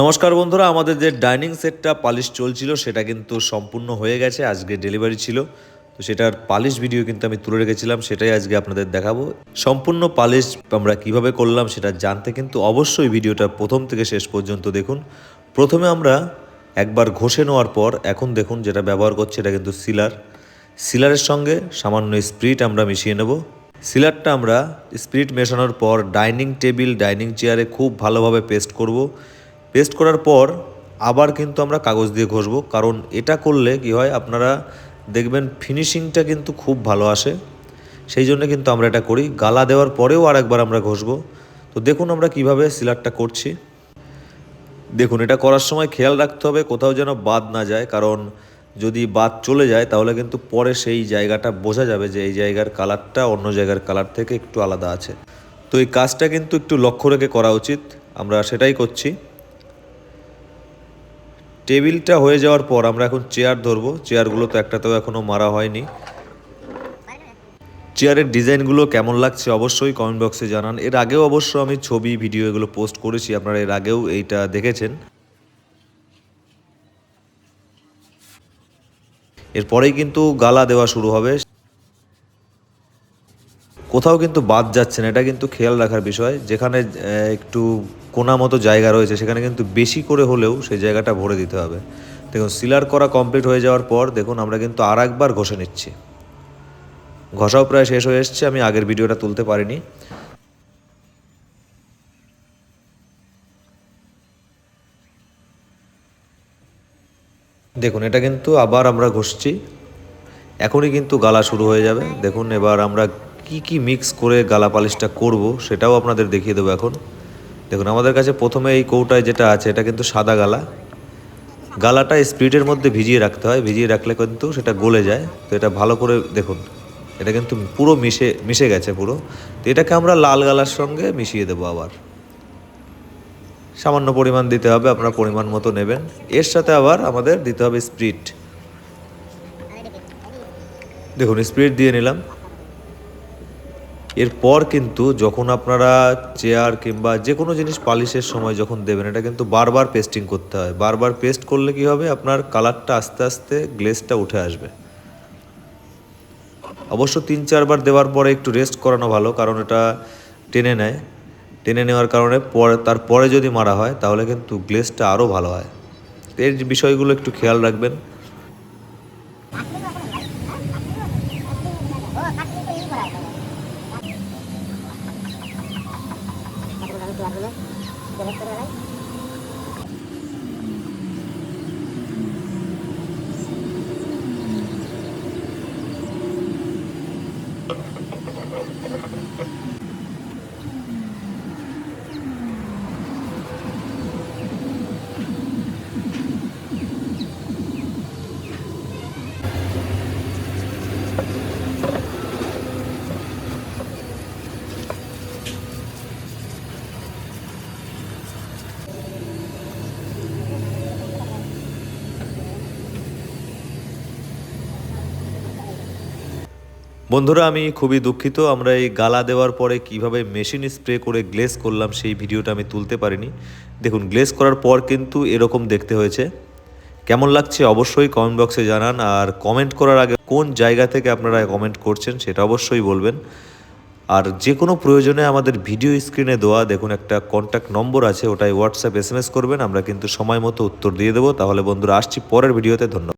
নমস্কার বন্ধুরা, আমাদের যে ডাইনিং সেটটা পালিশ চলছিল সেটা কিন্তু সম্পূর্ণ হয়ে গেছে, আজকে ডেলিভারি ছিল। তো সেটার পালিশ ভিডিও কিন্তু আমি তুলে রেখেছিলাম, সেটাই আজকে আপনাদের দেখাবো। সম্পূর্ণ পালিশ আমরা কীভাবে করলাম সেটা জানতে কিন্তু অবশ্যই ভিডিওটা প্রথম থেকে শেষ পর্যন্ত দেখুন। প্রথমে আমরা একবার ঘষে নেওয়ার পর, এখন দেখুন যেটা ব্যবহার করছি এটা কিন্তু সিলার। সিলারের সঙ্গে সামান্য স্প্রিট আমরা মিশিয়ে নেব। সিলারটা আমরা স্প্রিট মেশানোর পর ডাইনিং টেবিল, ডাইনিং চেয়ারে খুব ভালোভাবে পেস্ট করব। পেস্ট করার পর আবার কিন্তু আমরা কাগজ দিয়ে ঘষবো। কারণ এটা করলে কি হয়, আপনারা দেখবেন ফিনিশিংটা কিন্তু খুব ভালো আসে। সেই জন্য কিন্তু আমরা এটা করি। গালা দেওয়ার পরেও আরেকবার আমরা ঘষবো। তো দেখুন আমরা কীভাবে সিলারটা করছি। দেখুন, এটা করার সময় খেয়াল রাখতে হবে, কোথাও যেন বাদ না যায়। কারণ যদি বাদ চলে যায়, তাহলে কিন্তু পরে সেই জায়গাটা বোঝা যাবে যে এই জায়গার কালারটা অন্য জায়গার কালার থেকে একটু আলাদা আছে। তো এই কাজটা কিন্তু একটু লক্ষ্য রেখে করা উচিত। আমরা সেটাই করছি। টেবিলটা হয়ে যাওয়ার পর আমরা এখন চেয়ার ধরবো। চেয়ারগুলো তো একটাতেও এখনও মারা হয়নি। চেয়ারের ডিজাইনগুলো কেমন লাগছে অবশ্যই কমেন্ট বক্সে জানান। এর আগেও অবশ্য আমি ছবি, ভিডিও এগুলো পোস্ট করেছি, আপনারা এর আগেও এইটা দেখেছেন। এরপরেই কিন্তু গালা দেওয়া শুরু হবে। কোথাও কিন্তু বাদ যাচ্ছে না, এটা কিন্তু খেয়াল রাখার বিষয়। যেখানে একটু কোনা মতো জায়গা রয়েছে, সেখানে কিন্তু বেশি করে হলেও সেই জায়গাটা ভরে দিতে হবে। দেখুন, সিলার করা কমপ্লিট হয়ে যাওয়ার পর, দেখুন, আমরা কিন্তু আর একবার ঘষে নিচ্ছি। ঘষাও প্রায় শেষ হয়ে এসছে, আমি আগের ভিডিওটা তুলতে পারিনি। দেখুন, এটা কিন্তু আবার আমরা ঘষছি। এখনই কিন্তু গালা শুরু হয়ে যাবে। দেখুন, এবার আমরা কি কি মিক্স করে গালা পালিশটা করব সেটাও আপনাদের দেখিয়ে দেবো এখন। দেখুন, আমাদের কাছে প্রথমে এই কৌটায় যেটা আছে, এটা কিন্তু সাদা গালা। গালাটা স্পিরিটের মধ্যে ভিজিয়ে রাখতে হয়। ভিজিয়ে রাখলে কিন্তু সেটা গলে যায়। তো এটা ভালো করে দেখুন, এটা কিন্তু পুরো মিশে মিশে গেছে পুরো। তো এটাকে আমরা লাল গালার সঙ্গে মিশিয়ে দেবো আবার। সামান্য পরিমাণ দিতে হবে, আপনার পরিমাণ মতো নেবেন। এর সাথে আবার আমাদের দিতে হবে স্প্রিট। দেখুন, স্প্রিট দিয়ে নিলাম। এরপর কিন্তু যখন আপনারা চেয়ার কিংবা যে কোনো জিনিস পালিশের সময় যখন দেবেন, এটা কিন্তু বারবার পেস্টিং করতে হয়। বারবার পেস্ট করলে কি হবে? আপনার কালারটা আস্তে আস্তে গ্লেসটা উঠে আসবে। অবশ্য তিন, চারবার দেওয়ার পরে একটু রেস্ট করানো ভালো, কারণ এটা টেনে নেয়। টেনে নেওয়ার কারণে পরে, তারপরে যদি মারা হয়, তাহলে কিন্তু গ্লেসটা আরও ভালো হয়। এর বিষয়গুলো একটু খেয়াল রাখবেন। warna kira-kira lain বন্ধুরা, আমি খুবই দুঃখিত। আমরা এই গালা দেওয়ার পরে কীভাবে মেশিন স্প্রে করে গ্লেস করলাম সেই ভিডিওটা আমি তুলতে পারিনি। দেখুন গ্লেস করার পর কিন্তু এরকম দেখতে হয়েছে। কেমন লাগছে অবশ্যই কমেন্ট বক্সে জানান, আর কমেন্ট করার আগে কোন জায়গা থেকে আপনারা কমেন্ট করছেন সেটা অবশ্যই বলবেন। আর যে কোনো প্রয়োজনে আমাদের ভিডিও স্ক্রিনে দেওয়া দেখুন, একটা কন্ট্যাক্ট নম্বর আছে, ওটাই হোয়াটসঅ্যাপ এস করবেন, আমরা কিন্তু সময় মতো উত্তর দিয়ে দেবো। তাহলে বন্ধুরা, আসছি পরের ভিডিওতে ধন্যবাদ।